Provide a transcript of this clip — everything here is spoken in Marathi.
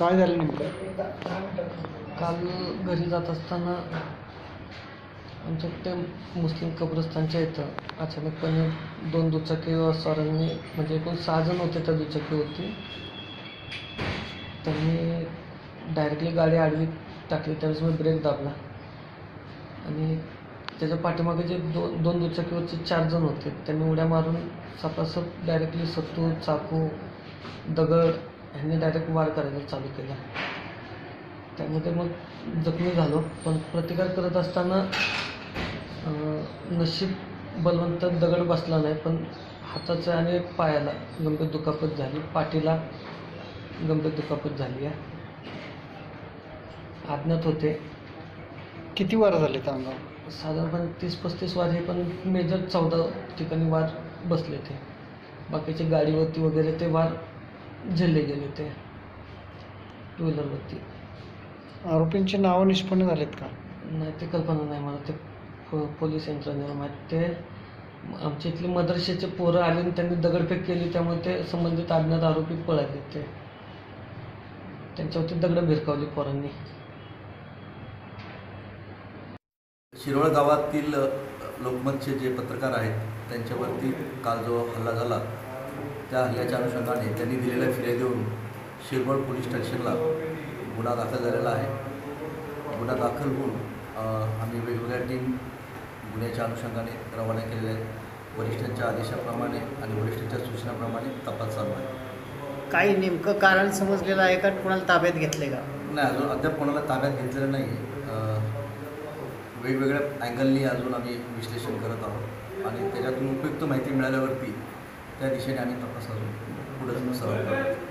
काय झालं मी काल घरी जात असताना आमच्या ते मुस्लिम कब्रस्तानच्या इथं अचानकपणे दोन दुचाकी स्वारांनी म्हणजे एकूण सहा जण होते त्या दुचाकीवरती. त्यांनी डायरेक्टली गाडी आडवी टाकली त्यावेळेस मी ब्रेक दाबला. आणि त्याच्या पाठीमागे जे दोन दोन दुचाकीवरचे चार जण होते त्यांनी उड्या मारून सपासप डायरेक्टली सत्तू चाकू दगड ह्यांनी डायरेक्ट वार करायला चालू केला. त्यामध्ये मग जखमी झालो. पण प्रतिकार करत असताना नशीब बलवंत दगड बसला नाही पण हाताचं आणि पायाला गंभीर दुखापत झाली. पाठीला गंभीर दुखापत झाली आहे. आज्ञात होते. किती वार झाले त्या अंगावर? साधारणपणे तीस पस्तीस वार हे पण मेजर चौदा ठिकाणी वार बसले ते बाकीचे गाडीवरती वगैरे ते वार झेलले गेले ते टू व्हीलरवरती आरोपींची नावं निष्पन्न झालीत का? नाही ते कल्पना नाही मला. ते प- पोलीस यंत्रणेला माहीत ते आमच्या इथले मदरशेचे पोरं आले आणि त्यांनी दगडफेक केली त्यामुळे ते संबंधित अज्ञात आरोपी पळाले ते. त्यांच्यावरती दगडं भिरकावली पोरांनी. शिरोळ गावातील अ, लोकमतचे जे पत्रकार आहेत त्यांच्यावरती काल जो हल्ला झाला त्या हल्ल्याच्या अनुषंगाने त्यांनी दिलेल्या फिर्यादीवरून शिरवळ पोलीस स्टेशनला गुन्हा दाखल झालेला आहे. गुन्हा दाखल होऊन आम्ही वेगवेगळ्या टीम गुन्ह्याच्या अनुषंगाने रवाना केलेल्या आहेत. वरिष्ठांच्या आदेशाप्रमाणे आणि वरिष्ठांच्या सूचनाप्रमाणे तपास चालू आहे. काही नेमकं कारण समजलेलं आहे का? कोणाला ताब्यात घेतले का? नाही अजून अद्याप कोणाला ताब्यात घेतलेलं नाही. वेगवेगळ्या अँगलनी अजून आम्ही विश्लेषण करत आहोत. आणि त्याच्यातून उपयुक्त माहिती मिळाल्यावरती त्या दिशेने आम्ही तपास पुढे करतो